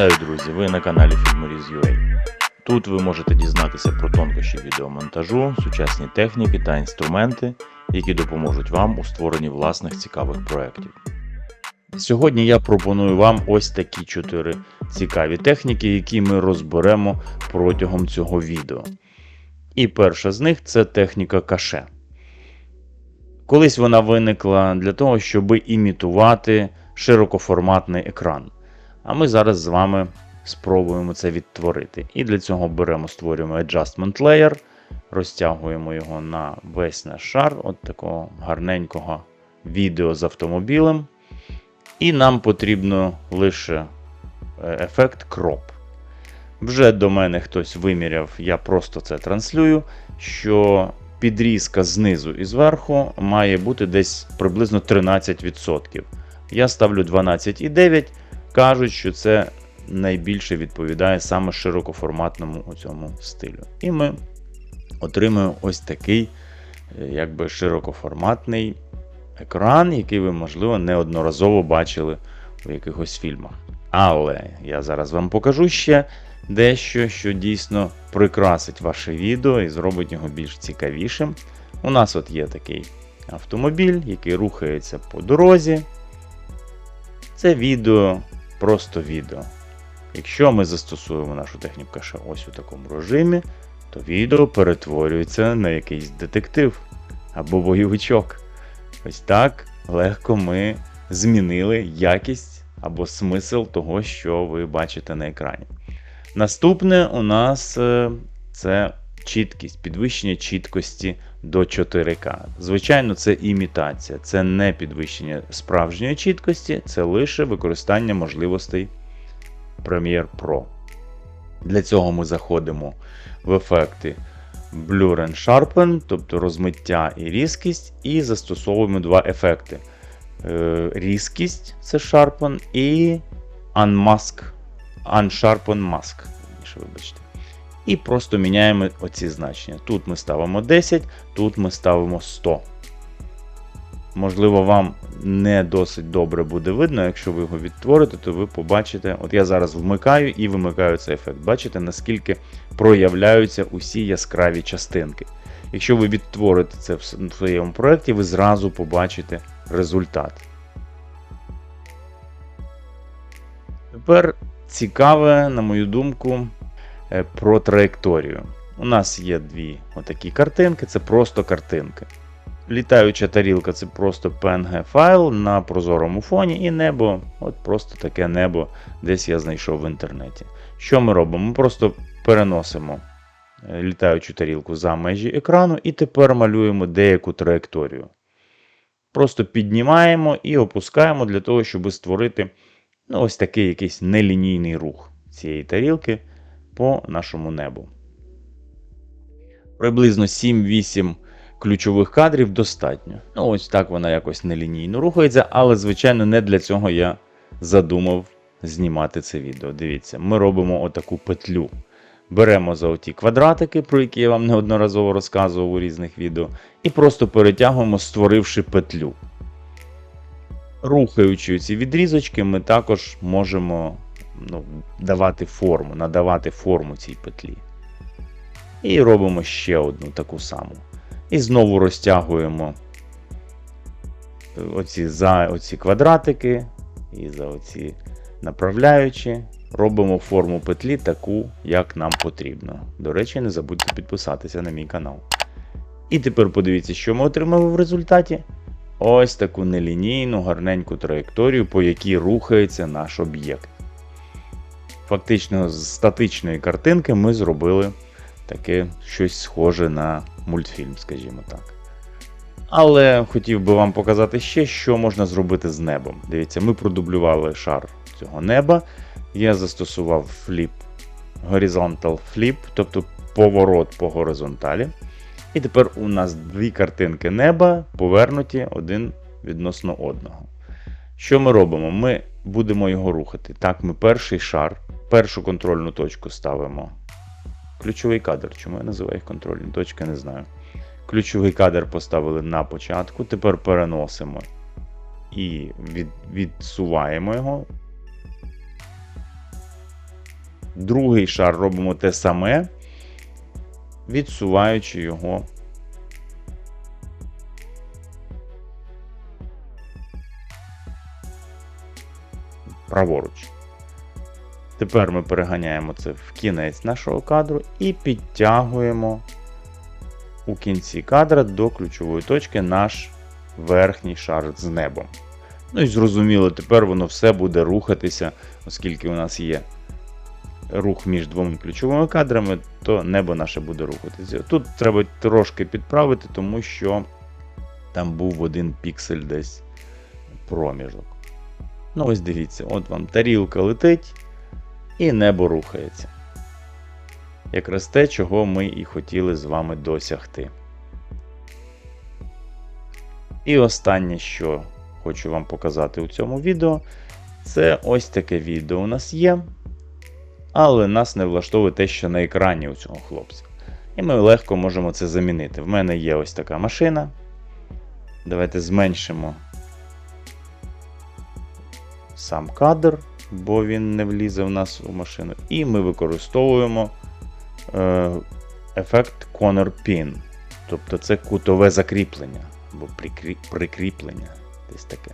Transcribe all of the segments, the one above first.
Вітаю, друзі! Ви на каналі Filmoriz.ua. Тут ви можете дізнатися про тонкощі відеомонтажу, сучасні техніки та інструменти, які допоможуть вам у створенні власних цікавих проєктів. Сьогодні я пропоную вам ось такі чотири цікаві техніки, які ми розберемо протягом цього відео. І перша з них це техніка каше. Колись вона виникла для того, щоб імітувати широкоформатний екран. А ми зараз з вами спробуємо це відтворити. І для цього беремо, створюємо Adjustment Layer, розтягуємо його на весь наш шар, от такого гарненького відео з автомобілем. І нам потрібно лише е, ефект Crop. Вже до мене хтось виміряв, я просто це транслюю, що підрізка знизу і зверху має бути десь приблизно 13%. Я ставлю 12,9 кажуть, що це найбільше відповідає саме широкоформатному цьому стилю. І ми отримуємо ось такий е, якби широкоформатний екран, який ви, можливо, неодноразово бачили у якихось фільмах. Але я зараз вам покажу ще дещо, що дійсно прикрасить ваше відео і зробить його більш цікавішим. У нас от є такий автомобіль, який рухається по дорозі. Це відео просто відео. Якщо ми застосуємо нашу техніку каша ось у такому режимі, то відео перетворюється на якийсь детектив або бойовичок. Ось так легко ми змінили якість або смисл того, що ви бачите на екрані. Наступне у нас е, це чіткість, підвищення чіткості до 4К. Звичайно, це імітація, це не підвищення справжньої чіткості, це лише використання можливостей Premiere Pro. Для цього ми заходимо в ефекти Blur and Sharpen, тобто розмиття і різкість, і застосовуємо два ефекти. Е, різкість це Sharpen і Unmask, Unsharpen Mask. Вибачте. І просто міняємо оці значення. Тут ми ставимо 10, тут ми ставимо 100. Можливо, вам не досить добре буде видно, якщо ви його відтворите, то ви побачите, от я зараз вмикаю і вимикаю цей ефект. Бачите, наскільки проявляються усі яскраві частинки. Якщо ви відтворите це в своєму проєкті, ви зразу побачите результат. Тепер цікаве, на мою думку, про траєкторію. У нас є дві отакі картинки, це просто картинки. Літаюча тарілка це просто PNG файл на прозорому фоні, і небо, от просто таке небо, десь я знайшов в інтернеті. Що ми робимо? Ми просто переносимо е, літаючу тарілку за межі екрану і тепер малюємо деяку траєкторію. Просто піднімаємо і опускаємо для того, щоб створити ну, ось такий якийсь нелінійний рух цієї тарілки по нашому небу. Приблизно 7-8 ключових кадрів достатньо. Ну, ось так вона якось нелінійно рухається, але, звичайно, не для цього я задумав знімати це відео. Дивіться, ми робимо отаку петлю. Беремо за оті квадратики, про які я вам неодноразово розказував у різних відео, і просто перетягуємо, створивши петлю. Рухаючи ці відрізочки, ми також можемо ну, давати форму, надавати форму цій петлі. І робимо ще одну таку саму. І знову розтягуємо оці за оці квадратики і за оці направляючі. Робимо форму петлі таку, як нам потрібно. До речі, не забудьте підписатися на мій канал. І тепер подивіться, що ми отримали в результаті. Ось таку нелінійну, гарненьку траєкторію, по якій рухається наш об'єкт фактично з статичної картинки ми зробили таке щось схоже на мультфільм, скажімо так. Але хотів би вам показати ще, що можна зробити з небом. Дивіться, ми продублювали шар цього неба. Я застосував фліп, horizontal flip, тобто поворот по горизонталі. І тепер у нас дві картинки неба повернуті один відносно одного. Що ми робимо? Ми будемо його рухати. Так, ми перший шар першу контрольну точку ставимо. Ключовий кадр. Чому я називаю їх контрольні точки, не знаю. Ключовий кадр поставили на початку. Тепер переносимо і від, відсуваємо його. другий шар робимо те саме, відсуваючи його. Праворуч. Тепер ми переганяємо це в кінець нашого кадру і підтягуємо у кінці кадра до ключової точки наш верхній шар з небом. Ну і зрозуміло, тепер воно все буде рухатися, оскільки у нас є рух між двома ключовими кадрами, то небо наше буде рухатися. Тут треба трошки підправити, тому що там був один піксель десь проміжок. Ну, ось дивіться, от вам тарілка летить і небо рухається. Якраз те, чого ми і хотіли з вами досягти. І останнє, що хочу вам показати у цьому відео, це ось таке відео у нас є. Але нас не влаштовує те, що на екрані у цього хлопця. І ми легко можемо це замінити. В мене є ось така машина. Давайте зменшимо сам кадр, бо він не влізе в нас у машину. І ми використовуємо е, ефект Corner Pin. Тобто це кутове закріплення або прикрі- прикріплення. Десь таке.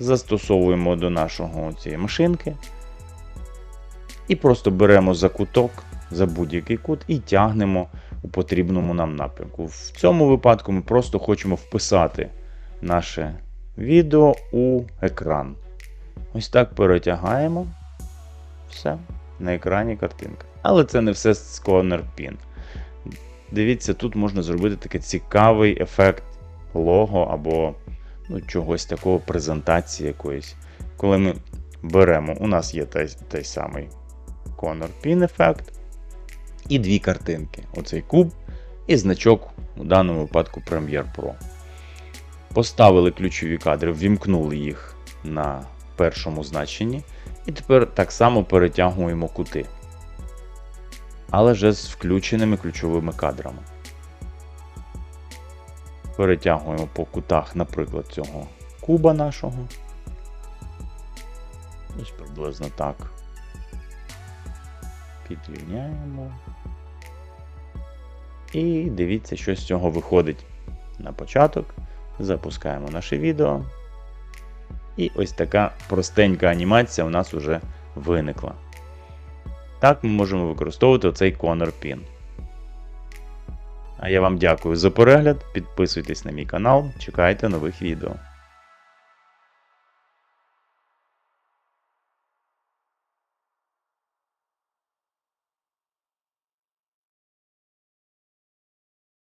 Застосовуємо до нашого цієї машинки. І просто беремо за куток, за будь-який кут і тягнемо у потрібному нам напрямку. В цьому випадку ми просто хочемо вписати наше відео у екран. Ось так перетягаємо. Все, на екрані картинка. Але це не все з Corner Pin. Дивіться, тут можна зробити такий цікавий ефект лого або ну, чогось такого презентації якоїсь. Коли ми беремо, у нас є той, той самий Corner Pin ефект. І дві картинки. Оцей куб і значок, у даному випадку Premiere Pro. Поставили ключові кадри, ввімкнули їх на першому значенні. І тепер так само перетягуємо кути. Але вже з включеними ключовими кадрами. Перетягуємо по кутах, наприклад, цього куба нашого. Ось приблизно так. Підрівняємо. І дивіться, що з цього виходить на початок. Запускаємо наше відео. І ось така простенька анімація у нас вже виникла. Так ми можемо використовувати оцей Corner Pin. А я вам дякую за перегляд. Підписуйтесь на мій канал, чекайте нових відео.